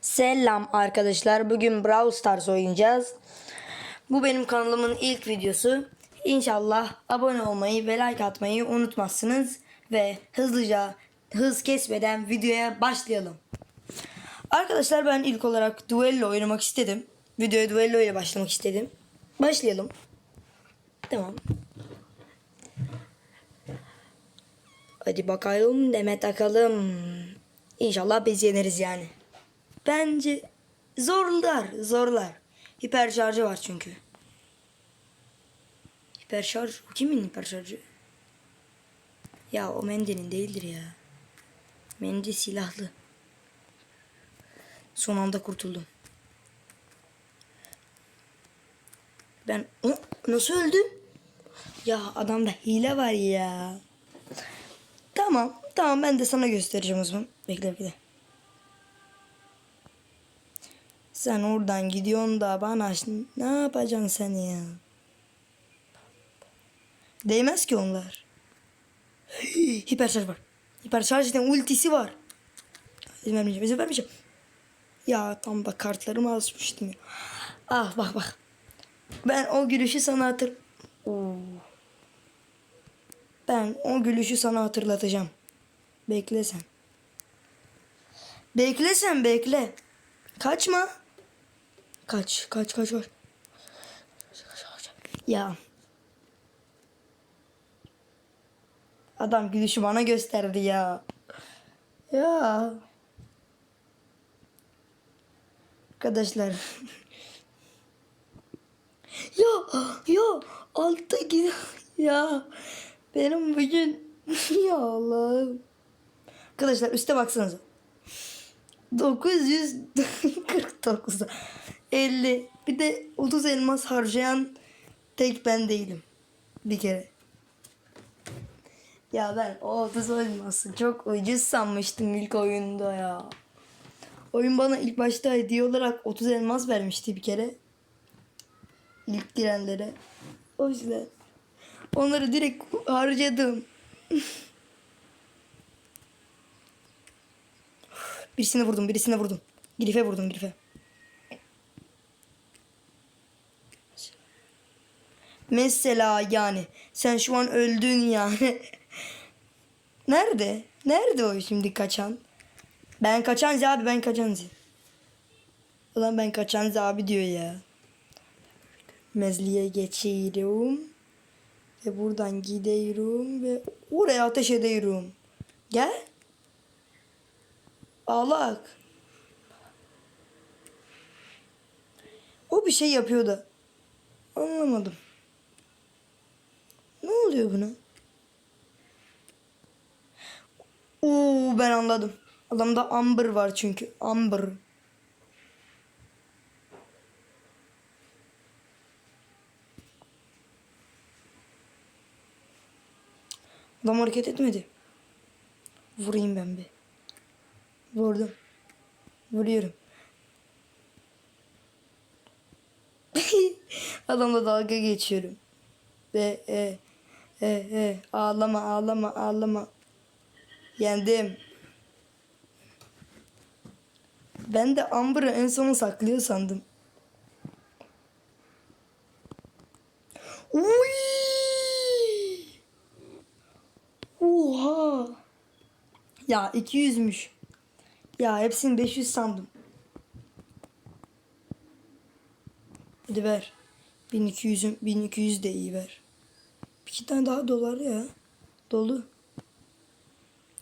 Selam arkadaşlar. Bugün Brawl Stars oynayacağız. Bu benim kanalımın ilk videosu. İnşallah abone olmayı ve like atmayı unutmazsınız. Ve hızlıca hız kesmeden videoya başlayalım. Arkadaşlar ben ilk olarak duello oynamak istedim. Videoya duello ile başlamak istedim. Başlayalım. Tamam. Hadi bakalım deme takalım. İnşallah biz yeneriz yani. Bence zorlar, zorlar. Hiper şarjı var çünkü. Hiper şarj, kimin hiper şarjı? Ya o Mendy'nin değildir ya. Mendy silahlı. Son anda kurtuldum. Ben o nasıl öldüm? Ya adamda hile var ya. Tamam, tamam ben de sana göstereceğim o zaman. Bekle bekle. Sen oradan gidiyorsun da bana ne yapacaksın sen ya? Değmez ki onlar. Hiper şarj var. Hiper şarjdan ultisi var. İzin vermeyeceğim, izin vermeyeceğim. Ya tam bak kartlarımı asmıştım ya. Ah bak bak. Ben o gülüşü sana hatır... Oo. Ben o gülüşü sana hatırlatacağım. Bekle sen. Bekle sen bekle. Kaçma. Kaç kaç kaç kaç. Ya. Adam gülüşü bana gösterdi ya. Ya. Arkadaşlar. ya ya altta gidiyor. Ya benim bugün ya Allah'ım. Arkadaşlar üste baksanıza. 949 50 bir de 30 elmas harcayan tek ben değilim. Bir kere. Ya ben o 30 elması çok ucuz sanmıştım ilk oyunda ya. Oyun bana ilk başta hediye olarak 30 elmas vermişti bir kere. İlk girenlere. O yüzden onları direkt harcadım. Birisine vurdum, birisine vurdum. Grife vurdum, Grife. Mesela yani sen şu an öldün yani. Nerede? Nerede o şimdi kaçan? Ben kaçan abi ben kaçan Ulan ben kaçan abi diyor ya. Mezliye geçiyorum. Ve buradan gidiyorum ve oraya ateş ediyorum. Gel. Ağlak. O bir şey yapıyor da. Anlamadım. Ne oluyor buna? Oo ben anladım. Adamda Amber var çünkü. Amber. Adam hareket etmedi. Vurayım ben bir. Vurdum. Vuruyorum. Adamla dalga geçiyorum. Ve e, e, e, ağlama ağlama ağlama. Yendim. Ben de Amber'ı en sona saklıyor sandım. Uy! Oha! Ya 200'müş. Ya hepsini 500 sandım. Hadi ver. 1200'üm 1200 de iyi ver. Bir iki tane daha dolar ya. Dolu.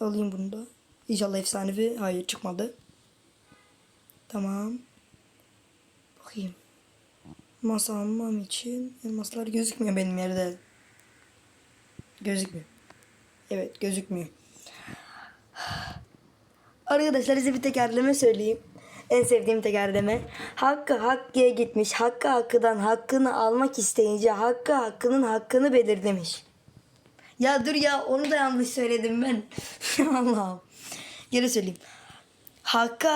Alayım bunu da. İnşallah efsanevi. Hayır çıkmadı. Tamam. Bakayım. Masa almam için elmaslar gözükmüyor benim yerde. Gözükmüyor. Evet gözükmüyor. Arkadaşlar size bir tekerleme söyleyeyim. En sevdiğim tekerleme. Hakkı Hakkı'ya gitmiş. Hakkı Hakkı'dan hakkını almak isteyince Hakkı Hakkı'nın hakkını belir demiş. Ya dur ya onu da yanlış söyledim ben. Allah'ım. Geri söyleyeyim. Hakkı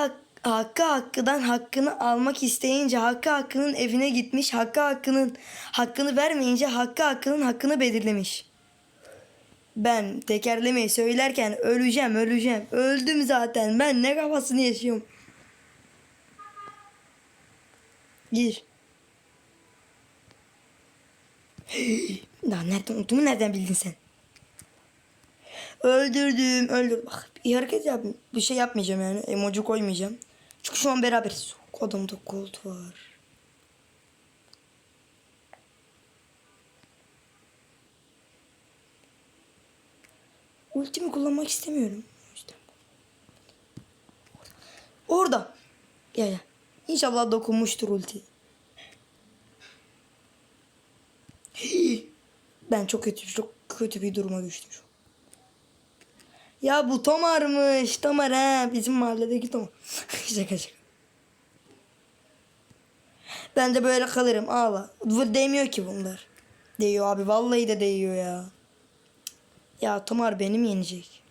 Hakkı Hakkı'dan hakkını almak isteyince Hakkı Hakkı'nın evine gitmiş. Hakkı Hakkı'nın hakkını vermeyince Hakkı Hakkı'nın hakkını belirlemiş. Ben tekerlemeyi söylerken öleceğim öleceğim. Öldüm zaten. Ben ne kafasını yaşıyorum. Gir. Daha nereden unuttuğumu nereden bildin sen? Öldürdüm, öldürdüm. Bak bir hareket yap. Bir şey yapmayacağım yani. Emoji koymayacağım. Çünkü şu an beraberiz. Adamda gold var. Ultimi kullanmak istemiyorum. Yüzden. Orada. Ya ya. İnşallah dokunmuştur ulti. Ben çok kötü çok kötü bir duruma düştüm. Ya bu Tomar'mış. Tomar he. Bizim mahalledeki Tomar. şaka şaka. Ben de böyle kalırım. Ağla. Değmiyor ki bunlar. Değiyor abi. Vallahi de değiyor ya. Ya Tomar benim yenecek.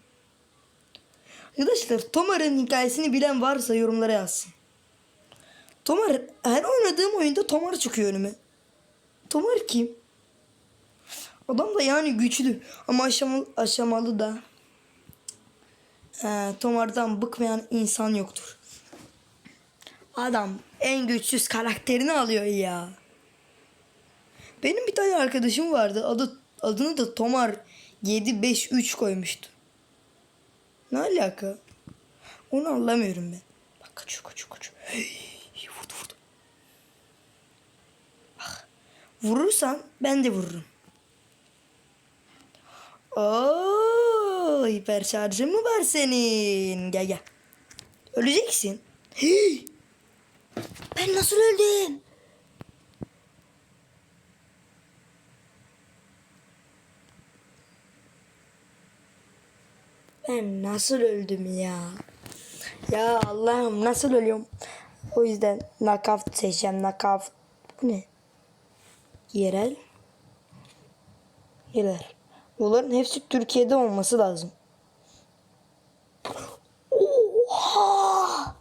Arkadaşlar Tomar'ın hikayesini bilen varsa yorumlara yazsın. Tomar her oynadığım oyunda Tomar çıkıyor önüme. Tomar kim? Adam da yani güçlü ama aşamalı, aşamalı da. Ee, Tomar'dan bıkmayan insan yoktur. Adam en güçsüz karakterini alıyor ya. Benim bir tane arkadaşım vardı. Adı adını da Tomar 753 koymuştu. Ne alaka? Onu anlamıyorum ben. Bak kaçıyor kaçıyor kaçıyor. Hey, vurdu vurdu. Bak. Vurursan ben de vururum. Oo, hiper şarjın mı var senin? Gel gel. Öleceksin. Hey! Ben nasıl öldüm? Ben nasıl öldüm ya? Ya Allah'ım nasıl ölüyorum? O yüzden knockout seçeceğim. Knockout. Bu ne? Yerel. Yerel. Bunların hepsi Türkiye'de olması lazım. Oha!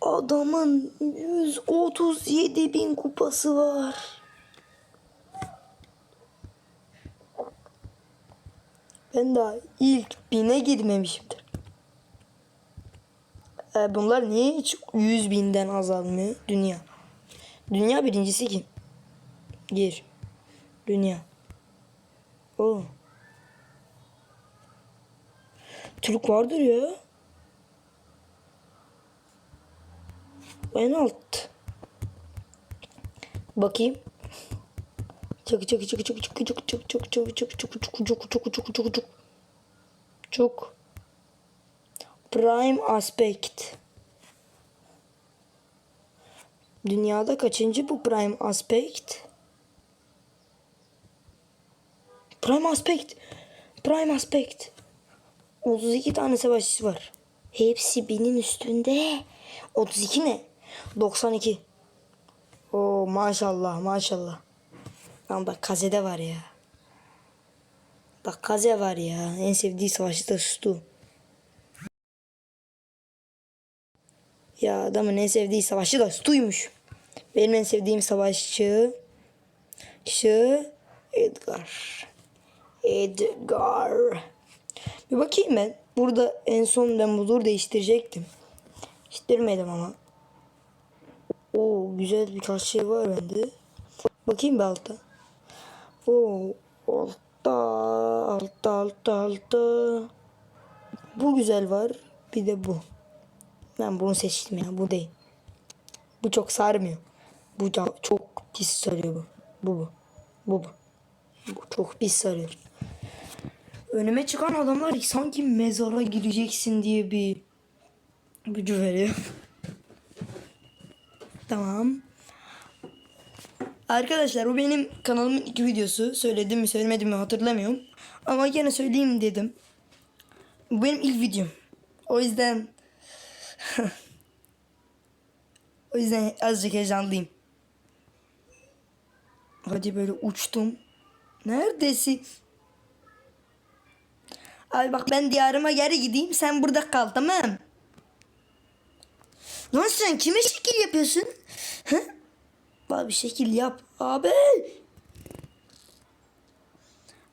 Adamın 137 bin kupası var. Ben daha ilk bine girmemişimdir. E, bunlar niye hiç 100 binden azalmıyor? Dünya. Dünya birincisi kim? Gir. Dünya. Oo. Türk vardır ya. En alt. Bakayım. Çok çok çok çok çok çok çok çok çok çok çok çok çok çok çok çok çok çok Prime Aspect. Dünyada kaçıncı bu Prime Aspect? Prime Aspect. Prime Aspect. 32 tane savaşçısı var. Hepsi binin üstünde. 32 ne? 92. Oo maşallah maşallah. Lan bak Kaze'de var ya. Bak Kaze var ya. En sevdiği savaşçı da Stu. Ya adamın en sevdiği savaşçı da Stu'ymuş. Benim en sevdiğim savaşçı şu Edgar. Edgar. Bir bakayım ben. Burada en son ben budur değiştirecektim. Değiştirmedim ama. Oo güzel birkaç şey var bende. Bakayım bir altta. Oo altta altta altta altta. Bu güzel var. Bir de bu. Ben bunu seçtim ya. Bu değil. Bu çok sarmıyor. Bu çok pis sarıyor bu. Bu bu. Bu bu. Bu çok pis sarıyor. Önüme çıkan adamlar sanki mezara gireceksin diye bir gücü veriyor. tamam. Arkadaşlar bu benim kanalımın ilk videosu. Söyledim mi söylemedim mi hatırlamıyorum. Ama gene söyleyeyim dedim. Bu benim ilk videom. O yüzden o yüzden azıcık heyecanlıyım. Hadi böyle uçtum. Neredesin? Abi bak ben diyarıma geri gideyim sen burada kal tamam. Lan sen kime şekil yapıyorsun? Hı? Abi şekil yap abi.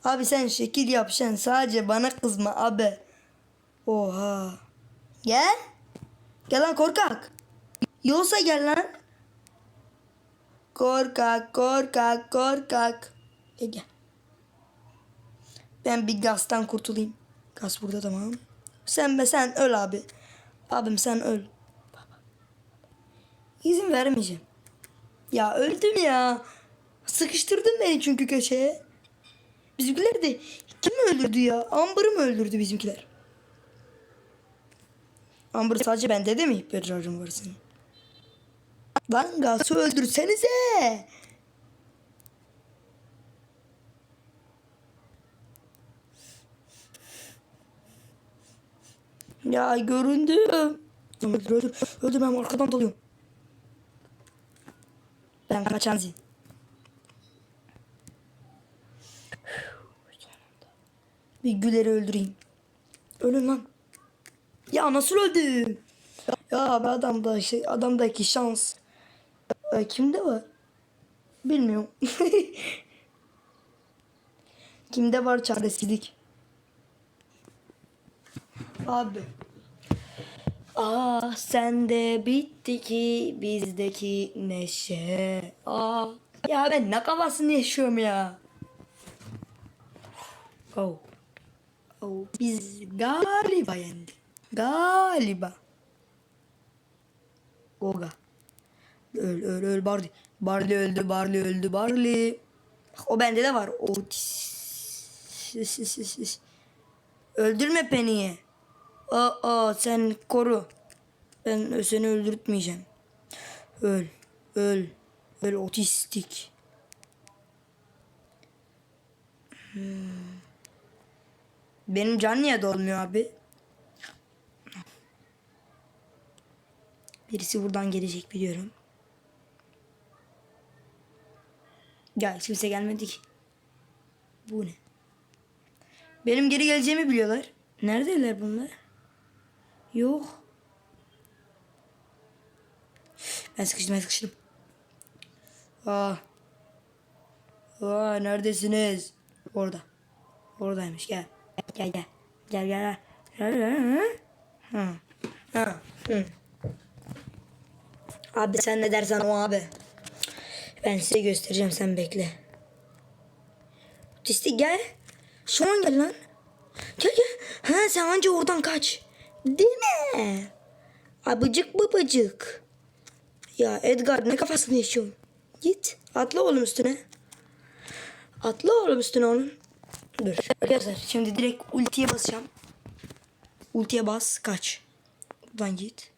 Abi sen şekil yap sen sadece bana kızma abi. Oha. Gel. Gel lan korkak. Yolsa gel lan. Korkak, korkak, korkak. Gel gel. Ben bir gazdan kurtulayım. Gaz burada tamam. Sen be sen öl abi. Abim sen öl. İzin vermeyeceğim. Ya öldüm ya. Sıkıştırdın beni çünkü köşeye. Bizimkiler de kim öldürdü ya? Amber'ı mı öldürdü bizimkiler? Amber sadece bende de mi hipercharge'ın var senin? Lan Gas'ı öldürsenize. Ya göründüm. Öldür öldür. Öldür ben arkadan dalıyorum. Ben kaçan zil. Bir güleri öldüreyim. Ölün lan. Ya nasıl öldüm? Ya be adamda şey adamdaki şans. E, kimde var? Bilmiyorum. kimde var çaresizlik? Abi. Ah sende bitti ki bizdeki neşe. Ah. Ya ben ne kafasını yaşıyorum ya. Oh. Oh. Biz galiba yendik. Galiba. Goga. Öl öl öl Barley. Barley öldü Barley öldü Barley. O bende de var. Otis. Öldürme Penny'i. Aa sen koru. Ben seni öldürtmeyeceğim. Öl. Öl. Öl otistik. Hmm. Benim can niye dolmuyor abi? Birisi buradan gelecek biliyorum. Ya kimse gelmedi ki. Bu ne? Benim geri geleceğimi biliyorlar. Neredeler bunlar? Yok. Ben sıkıştım ben sıkıştım. Aa. Aa neredesiniz? Orada. Oradaymış gel. Gel gel. Gel gel. gel. gel. Ha. Ha. Hı. Abi sen ne dersen o abi. Ben size göstereceğim sen bekle. Tisti gel. Şu an gel lan. Gel gel. Ha sen anca oradan kaç. Değil mi? Abıcık babacık. Ya Edgar ne kafasını yaşıyorsun? Git atla oğlum üstüne. Atla oğlum üstüne onun. Dur. Arkadaşlar şimdi direkt ultiye basacağım. Ultiye bas kaç. Buradan git.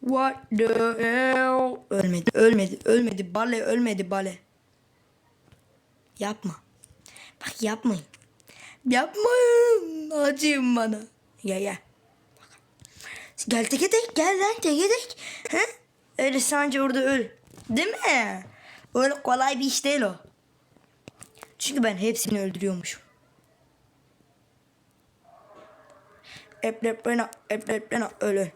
What the hell? Ölmedi, ölmedi, ölmedi. Bale, ölmedi bale. Yapma. Bak yapmayın. Yapmayın. Acıyın bana. Gel gel. Gel teke tek gel lan teke tek. He? Öyle sence orada öl. Değil mi? Öyle kolay bir iş değil o. Çünkü ben hepsini öldürüyormuşum. Eplep eplep öl öl.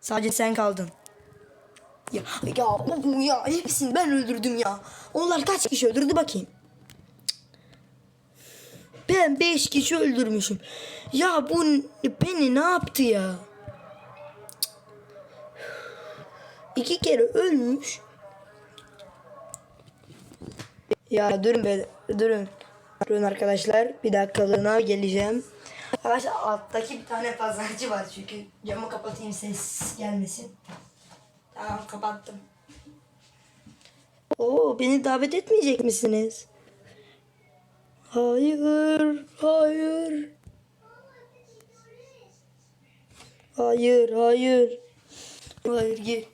Sadece sen kaldın. Ya ya ya hepsini ben öldürdüm ya. Onlar kaç kişi öldürdü bakayım. Ben beş kişi öldürmüşüm. Ya bu beni ne yaptı ya? İki kere ölmüş. Ya durun be durun. Durun arkadaşlar bir dakikalığına geleceğim. Arkadaşlar alttaki bir tane pazarcı var çünkü camı kapatayım ses gelmesin. Tamam kapattım. Oo beni davet etmeyecek misiniz? Hayır, hayır. Hayır, hayır. Hayır git.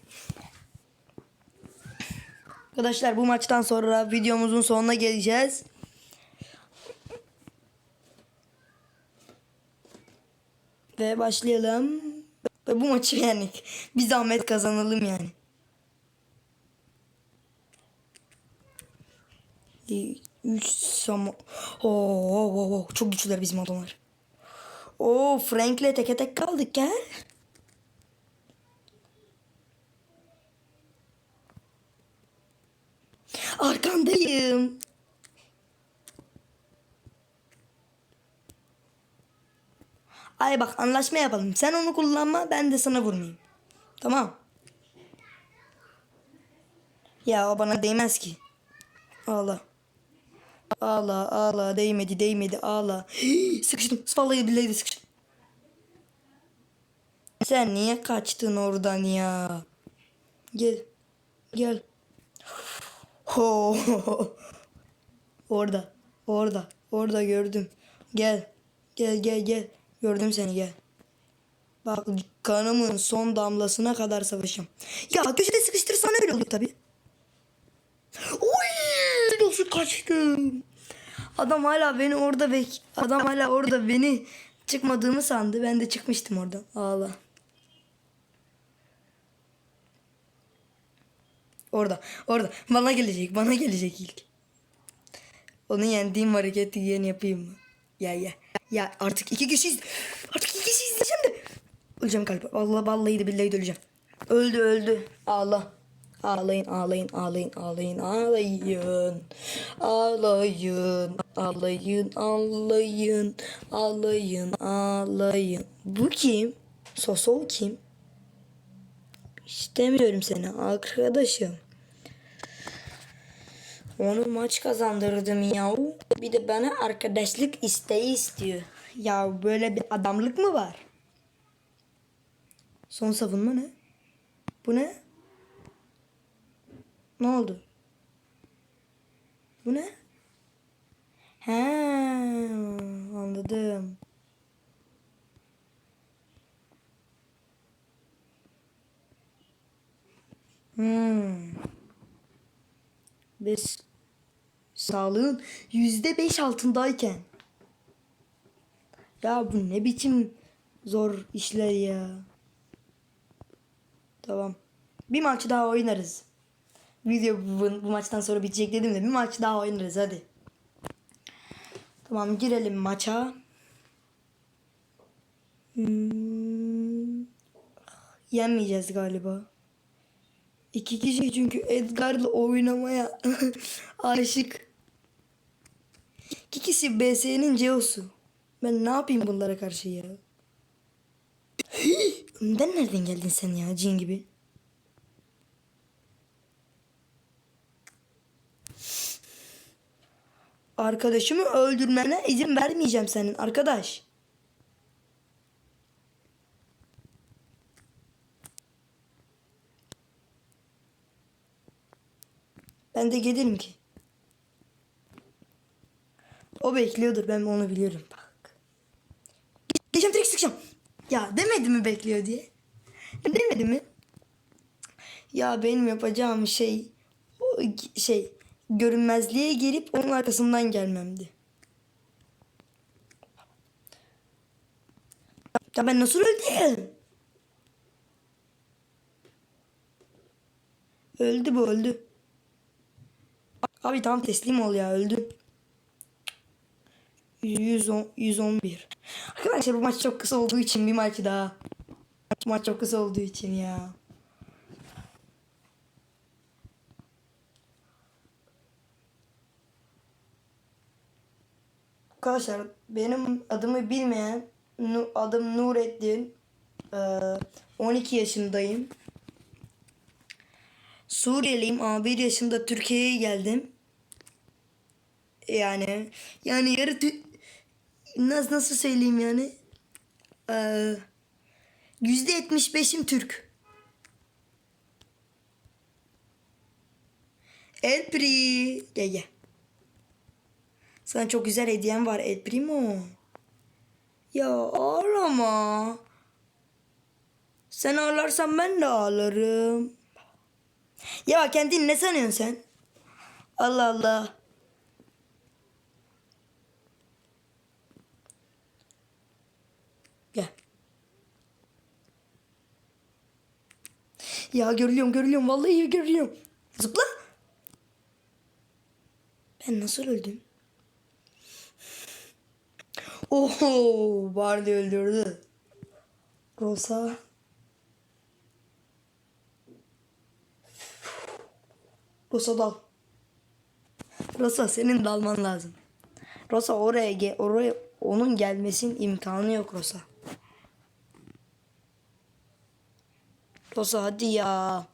Arkadaşlar bu maçtan sonra videomuzun sonuna geleceğiz. Ve başlayalım. Ve bu maçı yendik. Bir zahmet kazanalım yani. Ee, Üç sama... Oo, oo, oo, oo. Çok güçlüler bizim adamlar. Oo Frank'le teke tek kaldık gel. Arkandayım. Ay bak anlaşma yapalım. Sen onu kullanma ben de sana vurmayayım. Tamam. Ya o bana değmez ki. Ağla. Ağla ağla değmedi değmedi ağla. sıkıştım. Vallahi billahi sıkıştım. Sen niye kaçtın oradan ya? Gel. Gel. Ho. orada. Orada. Orada gördüm. Gel. Gel gel gel. Gördüm seni gel. Bak kanımın son damlasına kadar savaşacağım. Ya köşede sıkıştırsan öyle olur tabi. Nasıl kaçtım. Adam hala beni orada bek. Adam hala orada beni çıkmadığımı sandı. Ben de çıkmıştım oradan. Ağla. Orada. Orada. Bana gelecek. Bana gelecek ilk. Onu yendiğim hareketi yeni yapayım mı? Ya ya. Ya artık iki kişiyiz. Artık iki kişi izleyeceğim de. Öleceğim galiba. Vallahi vallahi de billahi de öleceğim. Öldü öldü. Ağla. Ağlayın ağlayın ağlayın ağlayın ağlayın. Ağlayın ağlayın ağlayın ağlayın ağlayın. Bu kim? Sosol kim? İstemiyorum seni arkadaşım. Onu maç kazandırdım ya. Bir de bana arkadaşlık isteği istiyor. Ya böyle bir adamlık mı var? Son savunma ne? Bu ne? Ne oldu? Bu ne? He, anladım. Hmm. Biz sağlığın yüzde beş altındayken. Ya bu ne biçim zor işler ya. Tamam. Bir maç daha oynarız. Video bu, bu maçtan sonra bitecek dedim de bir maç daha oynarız hadi. Tamam girelim maça. Hmm. Yenmeyeceğiz galiba. İki kişi çünkü Edgar'la oynamaya aşık. İki kişi BS'nin CEO'su. Ben ne yapayım bunlara karşı ya? Önden nereden geldin sen ya cin gibi? Arkadaşımı öldürmene izin vermeyeceğim senin arkadaş. Ben de gelirim ki. O bekliyordur ben onu biliyorum bak. Geçeceğim direkt sıkacağım. Ya demedi mi bekliyor diye? Demedi mi? Ya benim yapacağım şey şey görünmezliğe gelip onun arkasından gelmemdi. Ya ben nasıl öldüm? Öldü bu öldü. Abi tamam teslim ol ya öldü. 110, 111. Arkadaşlar bu maç çok kısa olduğu için bir maç daha. Maç çok kısa olduğu için ya. Arkadaşlar benim adımı bilmeyen adım Nurettin. Ee, 12 yaşındayım. Suriyeliyim ama 1 yaşında Türkiye'ye geldim. Yani yani yarı nasıl nasıl söyleyeyim yani? Ee, Yüzde yetmiş beşim Türk. El Pri. Gel gel. Sana çok güzel hediyem var El Primo. Ya ağlama. Sen ağlarsan ben de ağlarım. Ya kendini ne sanıyorsun sen? Allah Allah. Ya görülüyorum görülüyorum vallahi görülüyorum. Zıpla. Ben nasıl öldüm? Oho Barley öldürdü. Rosa. Rosa dal. Rosa senin dalman lazım. Rosa oraya ge oraya onun gelmesinin imkanı yok Rosa. Rosa hadi ya.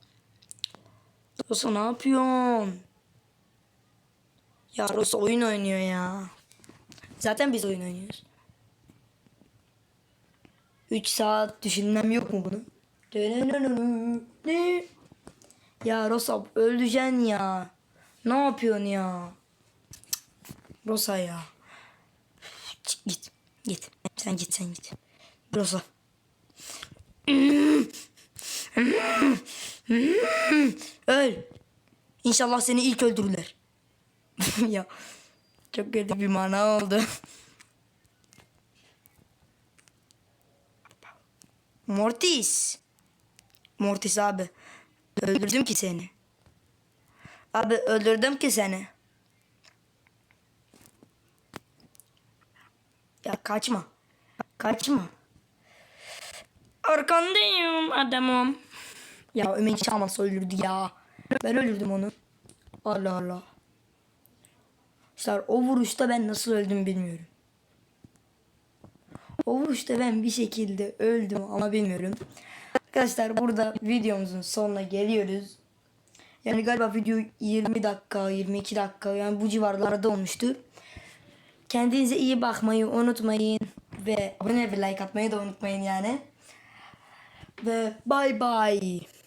Rosa ne yapıyorsun? Ya Rosa oyun oynuyor ya. Zaten biz oyun oynuyoruz. 3 saat düşünmem yok mu bunu? Ya Rosa öleceksin ya. Ne yapıyorsun ya? Rosa ya. Çık, Git. Git. Sen git sen git. Rosa. Öl. İnşallah seni ilk öldürürler. ya çok kötü bir mana oldu. Mortis. Mortis abi. Öldürdüm ki seni. Abi öldürdüm ki seni. Ya kaçma. Kaçma. Arkandayım adamım. Ya Ömer hiç almazsa öldürdü ya. Ben öldürdüm onu. Allah Allah. İşte o vuruşta ben nasıl öldüm bilmiyorum. O vuruşta ben bir şekilde öldüm ama bilmiyorum. Arkadaşlar burada videomuzun sonuna geliyoruz. Yani galiba video 20 dakika, 22 dakika yani bu civarlarda olmuştu. Kendinize iyi bakmayı unutmayın. Ve abone ve like atmayı da unutmayın yani. Ve bye bye.